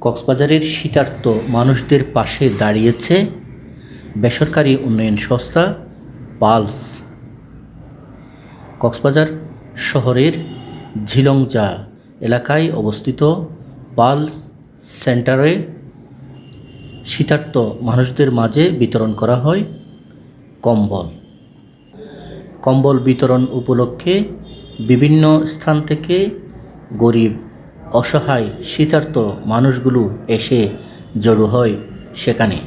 কক্সবাজারের শীতার্থ মানুষদের পাশে দাঁড়িয়েছে বেসরকারি উন্নয়ন সংস্থা পালস। কক্সবাজার শহরের ঝিলংজা এলাকায় অবস্থিত পালস সেন্টারে শীতার্থ মানুষদের মাঝে বিতরণ করা হয় কম্বল। কম্বল বিতরণ উপলক্ষে বিভিন্ন স্থান থেকে গরিব, অসহায় শীতার্ত মানুষগুলো এসে জড়ো হয় সেখানে।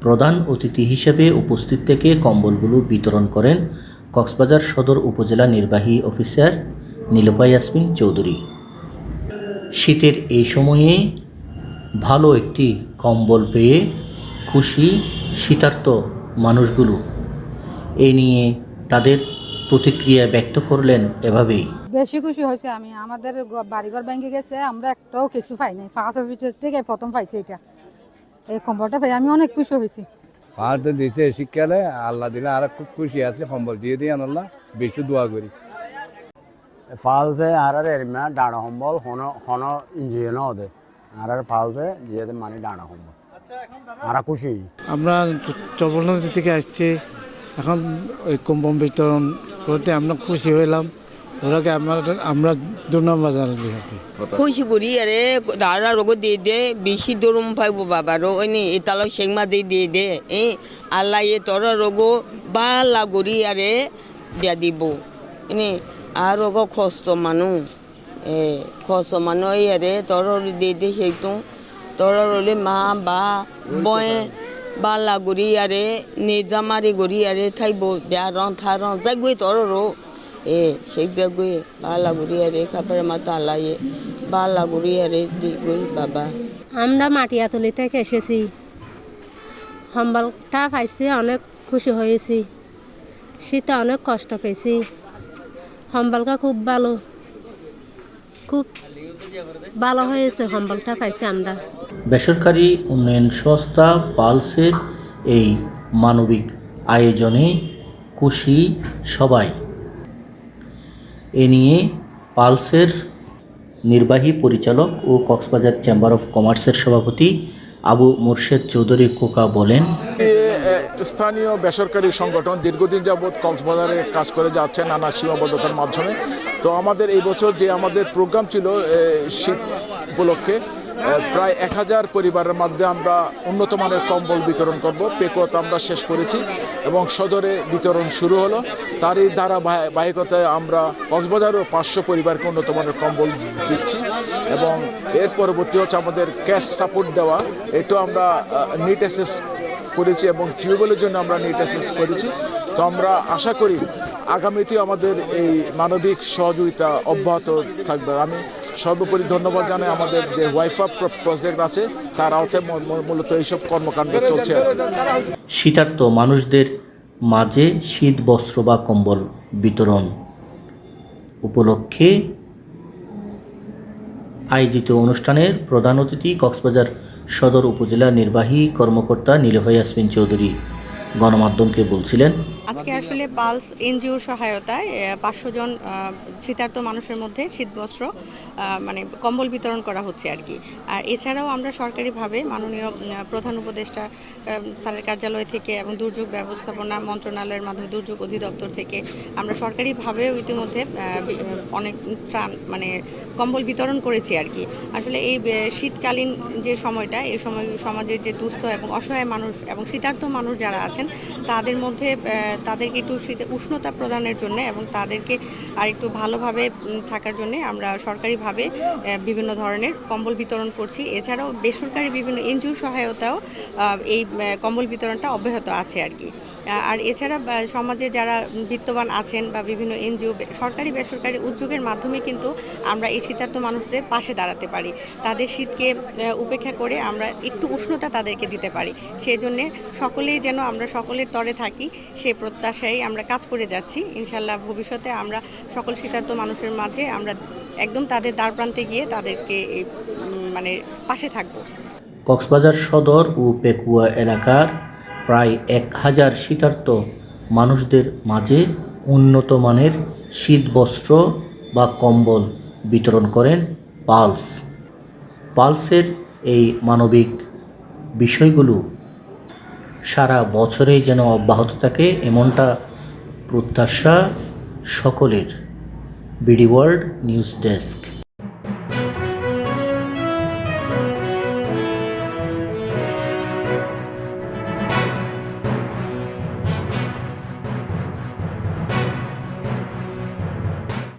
প্রধান অতিথি হিসেবে উপস্থিত থেকে কম্বলগুলো বিতরণ করেন কক্সবাজার সদর উপজেলা নির্বাহী অফিসার নীলপা ইয়াসমিন চৌধুরী। শীতের এই সময়ে ভালো একটি কম্বল পেয়ে খুশি শীতার্ত মানুষগুলো। এ নিয়ে তাদের প্রতিক্রিয়া ব্যক্ত করলেন এভাবেই। বেশি খুশি হয়েছে আমি। আমাদের বাড়িঘর ব্যাংকে গেছে আমরা একটাও কিছু পাই নাই। পাঁচ অফিসের থেকে প্রথম পাইছি এটা। এই কম্বলটা পাই। আমি অনেক খুশি হয়েছি। আর তো দিতে শিক্ষালে আল্লাহ দিলে আর খুব খুশি আছে। সম্বল দিয়ে দিয়ে আল্লাহ। বেশি দোয়া করি। ফালসে আর এরিমা ডানা সম্বল হন হন ইঞ্জিন দে। আর আর ফালসে দিয়ে মানে ডানা সম্বল আর খুশি। আমরা চবলনদী থেকে আসছি। এখন ওই কুম্ভম বিতরণ করতে আমরা খুশি হইলাম। ওরাকে আমরা আমরা দু নম্বর জানালি হাতে খুশি করি, আরে দাঁড়া রোগ দিয়ে দে, বেশি দরম পাইব বাবা রো এনে এতালো সেংমা দিয়ে দিয়ে দে, এ, আল্লাহ এ তোর রোগ বালা করি, আরে, দিয়া দিব। এনে আর রোগ খস্ত মানু, এ, খস্ত এই আরে তোর দিয়ে দে সেই তো তোর রলে মা, বা, বয়ে বালা গরি আরে, নিজামারি গরি আরে, থাইব বেয়া রং থা রং যাই গই তোর রো। এ, সেই গই বালা গরি আরে খাবার মাতা আলাইয়ে বালা গরি আরে দি গই বাবা। আমরা মাটিয়াতলি থেকে এসেছি। সম্বলটা পাইছি, অনেক খুশি হয়েছি। শীতে অনেক কষ্ট পেয়েছি। সম্বলটা খুব ভালো। খুব ভালো হয়েছে সম্বলটা পাইছি আমরা। বেসরকারি উন্নয়ন সংস্থা পালসের এই মানবিক আয়োজনে খুশি সবাই। এ নিয়ে পালসের নির্বাহী পরিচালক ও কক্সবাজার চেম্বার অফ কমার্সের সভাপতি আবু মুর্শেদ চৌধুরী কোকা বলেন স্থানীয় বেসরকারি সংগঠন দীর্ঘদিন যাবৎ কক্সবাজারে কাজ করে যাচ্ছে নানা সীমাবদ্ধতার মাধ্যমে। তো আমাদের এই বছর যে আমাদের প্রোগ্রাম ছিল শীত উপলক্ষে প্রায় এক হাজার পরিবারের মধ্যে আমরা উন্নত মানের কম্বল বিতরণ করব। পেকোত আমরা শেষ করেছি এবং সদরে বিতরণ শুরু হলো। তারই ধারাবাহিকতায় আমরা কক্সবাজারও পাঁচশো পরিবারকে উন্নত মানের কম্বল দিচ্ছি এবং এর পরবর্তী হচ্ছে আমাদের ক্যাশ সাপোর্ট দেওয়া। এটাও আমরা নিট অ্যাসেস করেছি এবং টিউবওয়েলের জন্য আমরা নিট অ্যাসেস করেছি। তো আমরা আশা করি আগামীতেও আমাদের এই মানবিক সহযোগিতা অব্যাহত থাকবে। আমি সর্বোপরি ধন্যবাদ জানাই আমাদের যে ওয়াইফাই প্রজেক্ট আছে, তার আওতায় মূলত এইসব কর্মকাণ্ড চলছে। শীতার্থ মানুষদের মাঝে শীত, বস্ত্র বা কম্বল বিতরণ উপলক্ষে আয়োজিত অনুষ্ঠানের প্রধান অতিথি কক্সবাজার সদর উপজেলা নির্বাহী কর্মকর্তা নীলভাই ইয়াসমিন চৌধুরী গণমাধ্যমকে বলছিলেন। আজকে আসলে পালস এনজিওর সহায়তায় পাঁচশো জন আহ, শীতার্ত মানুষের মধ্যে শীতবস্ত্র মানে কম্বল বিতরণ করা হচ্ছে আর কি। আর এছাড়াও আমরা সরকারিভাবে মাননীয় প্রধান উপদেষ্টা স্যারের কার্যালয় থেকে এবং দুর্যোগ ব্যবস্থাপনা মন্ত্রণালয়ের মাধ্যমে দুর্যোগ অধিদপ্তর থেকে আমরা সরকারিভাবেও ইতিমধ্যে অনেক ত্রাণ মানে কম্বল বিতরণ করেছি আর কি। আসলে এই শীতকালীন যে সময়টা এই সময় সমাজের যে দুস্থ এবং অসহায় মানুষ এবং শীতার্ত মানুষ যারা আছেন তাদের মধ্যে তাদেরকে একটু উষ্ণতা প্রদানের জন্য এবং তাদেরকে আর একটু ভালোভাবে থাকার জন্য আমরা সরকারিভাবে বিভিন্ন ধরনের কম্বল বিতরণ করছি। এছাড়াও বেসরকারি বিভিন্ন এনজিওর সহায়তাও এই কম্বল বিতরণটা অব্যাহত আছে আর কি। আর এছাড়া সমাজে যারা বিত্তবান আছেন বা বিভিন্ন এনজিও সরকারি, বেসরকারি উদ্যোগের মাধ্যমে কিন্তু আমরা এই শীতার্ত মানুষদের পাশে দাঁড়াতে পারি। তাদের শীতকে উপেক্ষা করে আমরা একটু উষ্ণতা তাদেরকে দিতে পারি। সেই জন্যে সকলেই যেন আমরা সকলের তরে থাকি সেই প্রত্যাশায় আমরা কাজ করে যাচ্ছি। ইনশাল্লাহ ভবিষ্যতে আমরা সকল শীতার্ত মানুষের মাঝে আমরা একদম তাদের দ্বার প্রান্তে গিয়ে তাদেরকে মানে পাশে থাকব। কক্সবাজার সদর ও পেকুয়া এলাকার প্রায় এক হাজার শীতার্ত মানুষদের মাঝে উন্নত মানের শীত বস্ত্র বা কম্বল বিতরণ করেন পালস। পালসের এই মানবিক বিষয়গুলো সারা বছরেই যেন অব্যাহত থাকে এমনটা প্রত্যাশা সকলের। BD world news desk.